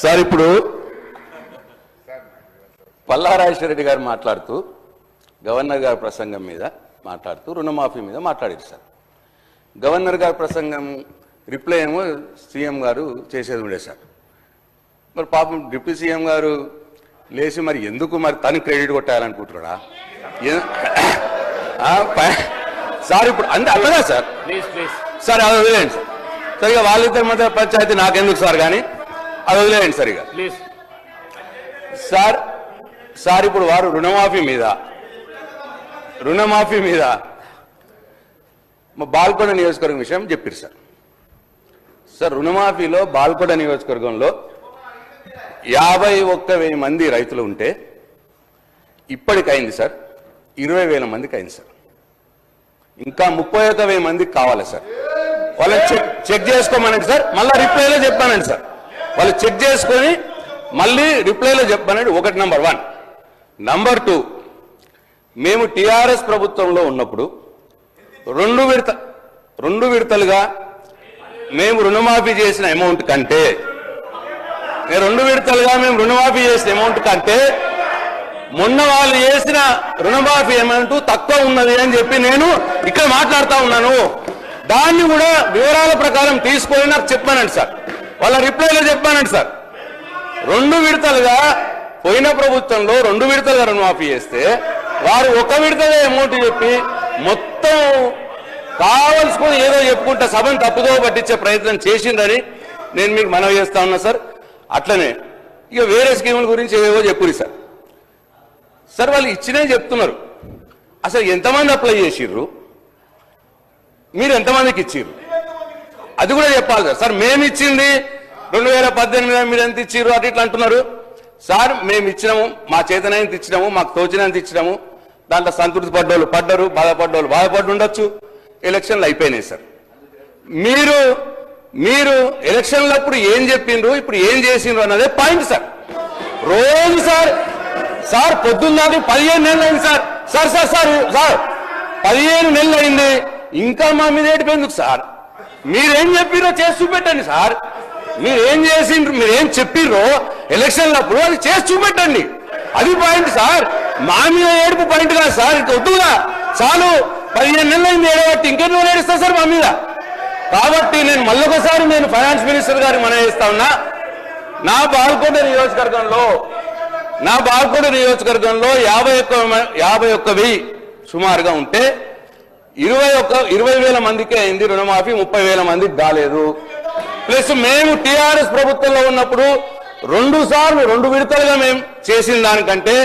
Sir ఇప్పుడు రెడ్డి గారు మాట్లాడుతూ గవర్నర్ గారి ప్రసంగం మీద మాట్లాడుతూ రుణమాఫీ మీద మాట్లాడారు సార్. గవర్నర్ గారి ప్రసంగం రిప్లై ఏమో సీఎం గారు చేసేది ఉండే సార్. మరి పాపం డిప్యూటీ సీఎం గారు లేచి మరి ఎందుకు మరి తను క్రెడిట్ కొట్టాలనుకుంటున్నాడా? సార్ ఇప్పుడు అంతే అట్లగా సార్. ప్లీజ్ ప్లీజ్ సార్ అది సార్. సరిగా వాళ్ళిద్దరి మధ్య పంచాయతీ నాకెందుకు సార్ కానీ? అది వదిలేయండి సరిగా. ప్లీజ్. సార్ సార్ ఇప్పుడు వారు రుణమాఫీ మీద రుణమాఫీ మీద మా బాల్కొండ నియోజకవర్గం విషయం చెప్పారు సార్. సార్ రుణమాఫీలో బాల్కొండ నియోజకవర్గంలో యాభై ఒక్క వెయ్యి మంది రైతులు ఉంటే ఇప్పటికైంది సార్ ఇరవై వేల మందికి అయింది సార్. ఇంకా ముప్పై ఒక్క వెయ్యి మందికి కావాలి సార్. వాళ్ళని చెక్ చెక్ చేసుకోమనండి సార్ మళ్ళీ రిప్లైలో చెప్పానండి సార్. వాళ్ళు చెక్ చేసుకొని మళ్ళీ రిప్లైలో చెప్పమనేది ఒకటి నంబర్ వన్ నంబర్ టూ మేము టిఆర్ఎస్ ప్రభుత్వంలో ఉన్నప్పుడు రెండు విడత రెండు విడతలుగా మేము రుణమాఫీ చేసిన అమౌంట్ కంటే రెండు విడతలుగా మేము రుణమాఫీ చేసిన అమౌంట్ కంటే మొన్న వాళ్ళు చేసిన రుణమాఫీ అమౌంట్ తక్కువ ఉన్నది అని చెప్పి నేను ఇక్కడ మాట్లాడుతా ఉన్నాను. దాన్ని కూడా వివరాల ప్రకారం తీసుకొని నాకు చెప్పానండి సార్. వాళ్ళ రిప్లైలో చెప్పానండి సార్. రెండు విడతలుగా పోయిన ప్రభుత్వంలో రెండు విడతలుగా రుణమాఫీ చేస్తే వారు ఒక విడతగా అమౌంట్ చెప్పి మొత్తం కావలసుకొని ఏదో చెప్పుకుంటా సభను తప్పుదో పట్టించే ప్రయత్నం చేసిందని నేను మీకు మనవి చేస్తా ఉన్నా సార్. అట్లనే ఇక వేరే స్కీముల గురించి ఏవో చెప్పురి సార్. సార్ వాళ్ళు ఇచ్చినే చెప్తున్నారు. అసలు ఎంతమంది అప్లై చేసిర్రు? మీరు ఎంతమందికి ఇచ్చిర్రు? అది కూడా చెప్పాలి సార్. సార్ మేము ఇచ్చింది రెండు వేల పద్దెనిమిది మీరు ఎంత ఇచ్చిర్రు? అటు ఇట్లా అంటున్నారు. సార్ మేము ఇచ్చినాము మా చేతనైనంత ఇచ్చినాము మాకు తోచినంత ఇచ్చినాము. దాంట్లో సంతృప్తి పడ్డోళ్ళు పడ్డరు బాధపడ్డోళ్ళు బాధపడి ఉండొచ్చు. ఎలక్షన్లు అయిపోయినాయి సార్. మీరు మీరు ఎలక్షన్లప్పుడు ఏం చెప్పిండ్రు ఇప్పుడు ఏం చేసిండ్రు అన్నదే పాయింట్ సార్. రోజు సార్ సార్ పొద్దున్న పదిహేను నెలలు అయింది sir. Sir sir sir sir పదిహేను నెలలు అయింది. ఇంకా మా మీద ఏడిపోయిందుకు సార్? మీరేం చెప్పిరో చేసి చూపెట్టండి సార్. మీరేం చేసిండ్రు మీరేం చెప్పిర్రో ఎలక్షన్లప్పుడు అది చేసి చూపెట్టండి. అది పాయింట్ సార్. మా మీద ఏడుపు పాయింట్ కాదు సార్ వద్దుగా చాలు పదిహేను నెలలు అయింది ఏడబట్టి ఇంకెన్నో ఏడుస్తా సార్ మా మీద. కాబట్టి నేను మళ్ళొకసారి నేను ఫైనాన్స్ మినిస్టర్ గారికి మనం చేస్తా ఉన్నా. నా బాల్కొండ నియోజకవర్గంలో నా బాల్కొండ నియోజకవర్గంలో యాభై ఒక్క యాభై ఒక్కవి సుమారుగా ఉంటే ఇరవై ఒక్క ఇరవై వేల మందికే అయింది రుణమాఫీ ముప్పై వేల మందికి కాలేదు. ప్లస్ మేము టిఆర్ఎస్ ప్రభుత్వంలో ఉన్నప్పుడు రెండు సార్లు రెండు విడతలుగా మేము చేసిన దానికంటే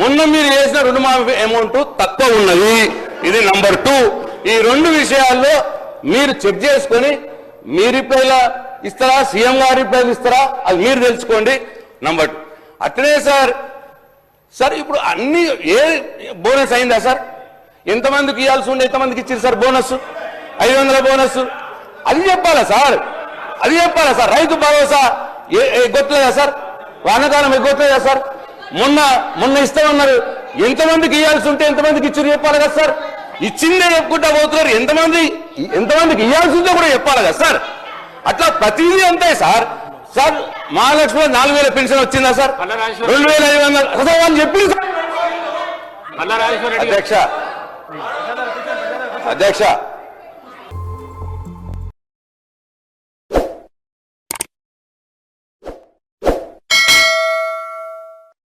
మొన్న మీరు చేసిన రుణమాఫీ అమౌంట్ తక్కువ ఉన్నది. ఇది నంబర్ టూ ఈ రెండు విషయాల్లో మీరు చెక్ చేసుకొని మీ రిప్లైలా ఇస్తారా సీఎం గారి రిప్లైలు ఇస్తారా అది మీరు తెలుసుకోండి. నంబర్ అట్లే సార్. సార్ ఇప్పుడు అన్ని ఏ బోనస్ అయిందా సార్? ఎంతమందికి ఇవ్వాల్సి ఉండే ఎంతమందికి ఇచ్చారు సార్ బోనస్ ఐదు వందల బోనస్ అది చెప్పాలా సార్? అది చెప్పాలా సార్? రైతు భరోసా ఏ ఎగ్గొట్టలేదా సార్? వానకాలం ఎగ్గొట్టలేదా సార్? మొన్న మొన్న ఇస్తామన్నారు ఎంతమందికి ఇవ్వాల్సి ఉంటే ఎంతమందికి ఇచ్చారు చెప్పాలి కదా సార్? ఇచ్చిందే చెప్పుకుంటా పోతున్నారు. ఎంతమంది ఎంతమందికి ఇవ్వాల్సి ఉందో కూడా చెప్పాలి కదా సార్? అట్లా ప్రతిదీ అంతే సార్. సార్ మహాలక్ష్మి నాలుగు వేల పెన్షన్ వచ్చిందా సార్? రెండు వేల ఐదు వందలు. చెప్పింది సార్. అధ్యక్ష అధ్యక్ష